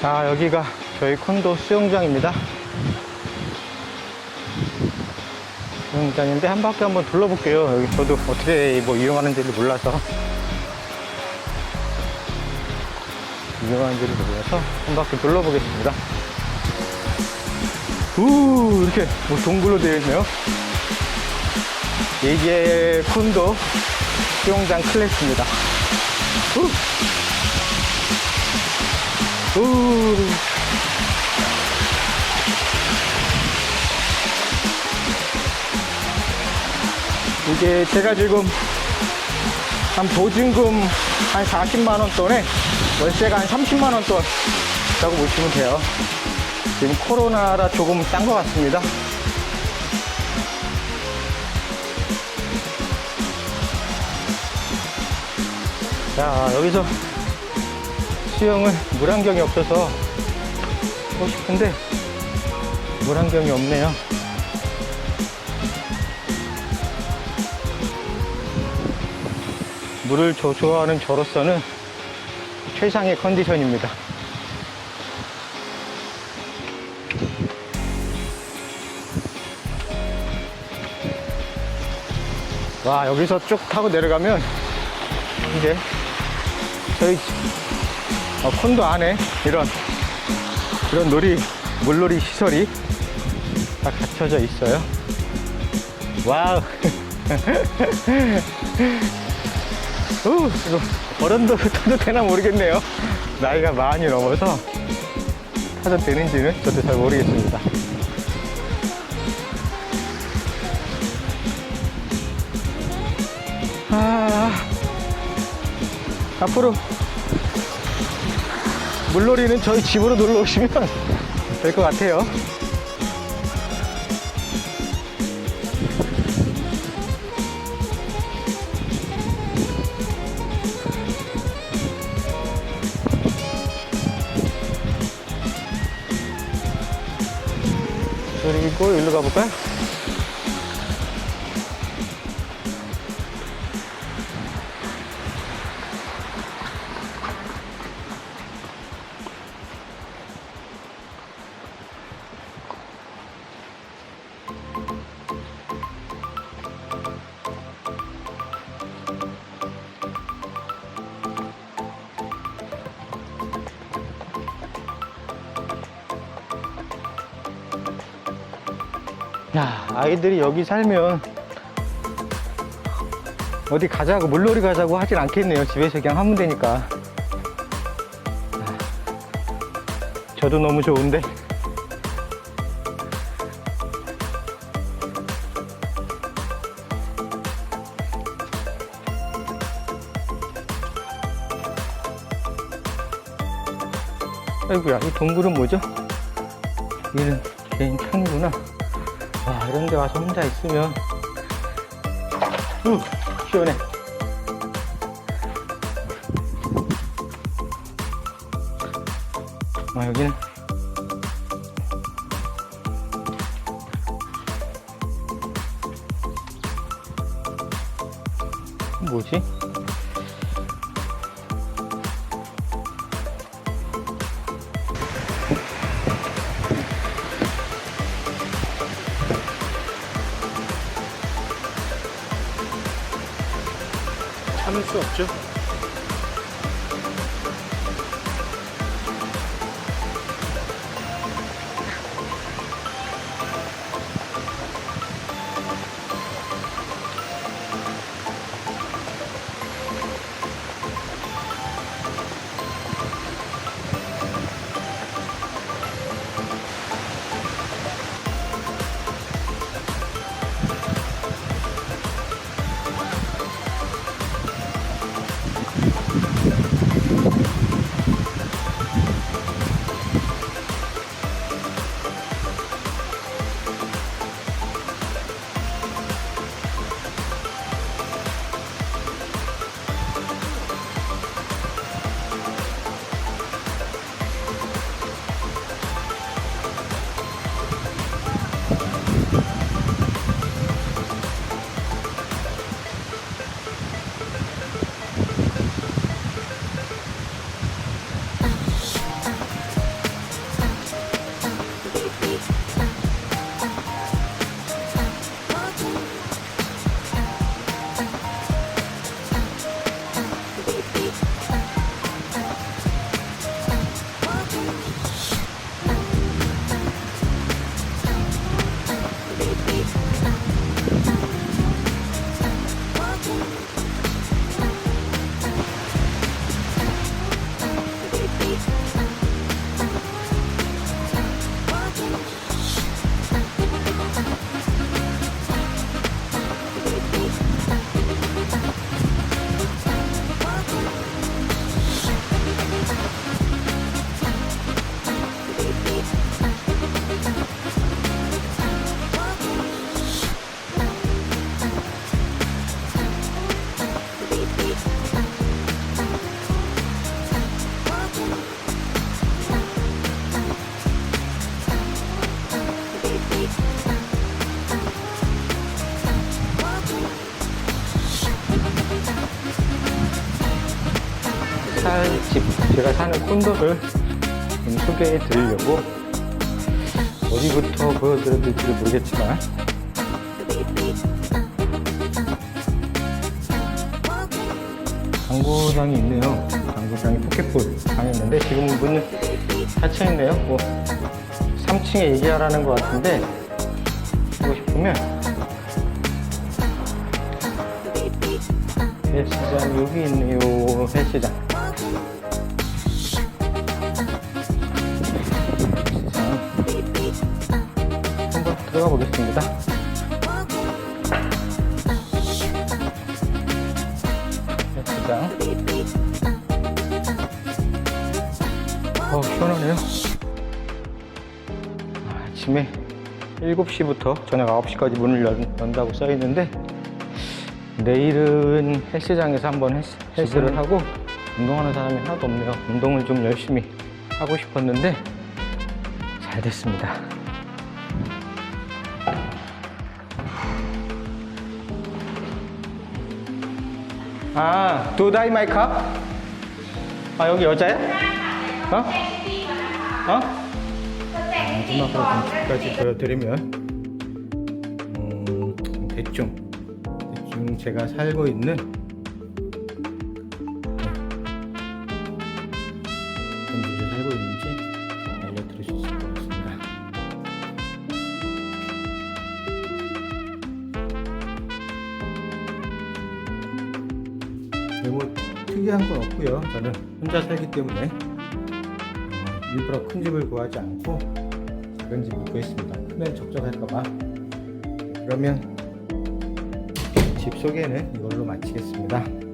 자, 여기가 저희 콘도 수영장입니다. 수영장인데 한 바퀴 한번 둘러볼게요. 여기 저도 어떻게 뭐 이용하는지를 몰라서. 이용하는지를 몰라서 한 바퀴 둘러보겠습니다. 우, 이렇게 뭐 동굴로 되어 있네요. 이게 콘도 수영장 클래스입니다. 우! 우! 이게 제가 지금 한 보증금 한 40만원 돈에 월세가 한 30만원 돈이라고 보시면 돼요. 지금 코로나라 조금 싼 것 같습니다. 자, 여기서 수영을 물안경이 없어서 하고 싶은데 물안경이 없네요. 물을 조- 좋아하는 저로서는 최상의 컨디션입니다. 와, 여기서 쭉 타고 내려가면 이제 저희 어, 콘도 안에 이런 이런 놀이 물놀이 시설이 다 갖춰져 있어요. 와우. 우, 이거 어른도 타도 되나 모르겠네요. 나이가 많이 넘어서 타도 되는지는 저도 잘 모르겠습니다. 아, 앞으로 물놀이는 저희 집으로 놀러 오시면 될 것 같아요. 그리고 일로 가볼까요? 야, 아이들이 여기 살면 어디 가자고, 물놀이 가자고 하진 않겠네요. 집에서 그냥 하면 되니까. 아, 저도 너무 좋은데. 아이고야, 이 동굴은 뭐죠? 여기는 개인 창이구나. 와, 이런 데 와서 혼자 있으면, 우, 시원해. 아, 여기는. 뭐지? 참을 수 없죠. 하는 콘도를 좀 소개해 드리려고 어디부터 보여드려야 될지 모르겠지만 당구장이 있네요. 당구장이 포켓볼 방했는데 지금은 문이 닫혀 있네요. 뭐 3층에 얘기하라는 것 같은데 보고 싶으면 헬스장 여기 있네요. 헬스장. 한번 들어가 보겠습니다. 헬스장. 어, 시원하네요. 아, 아침에 7시부터 저녁 9시까지 문을 연, 연다고 써 있는데 내일은 헬스장에서 한번 헬스, 헬스를 하고 운동하는 사람이 하나도 없네요. 운동을 좀 열심히 하고 싶었는데 잘 됐습니다. 아, 두다이 마이 컵? 아, 여기 여자야? 어? 어? 마지막으로 공식까지 보여드리면 음, 대충 대충 제가 살고 있는 살고 있는지 알려드릴 수 있을 것 같습니다. 네, 뭐 특이한 건 없고요. 저는 혼자 살기 때문에 어, 일부러 큰 집을 구하지 않고 작은 집을 구했습니다. 크면 적적할까봐. 그러면 집 소개는 이걸로 마치겠습니다.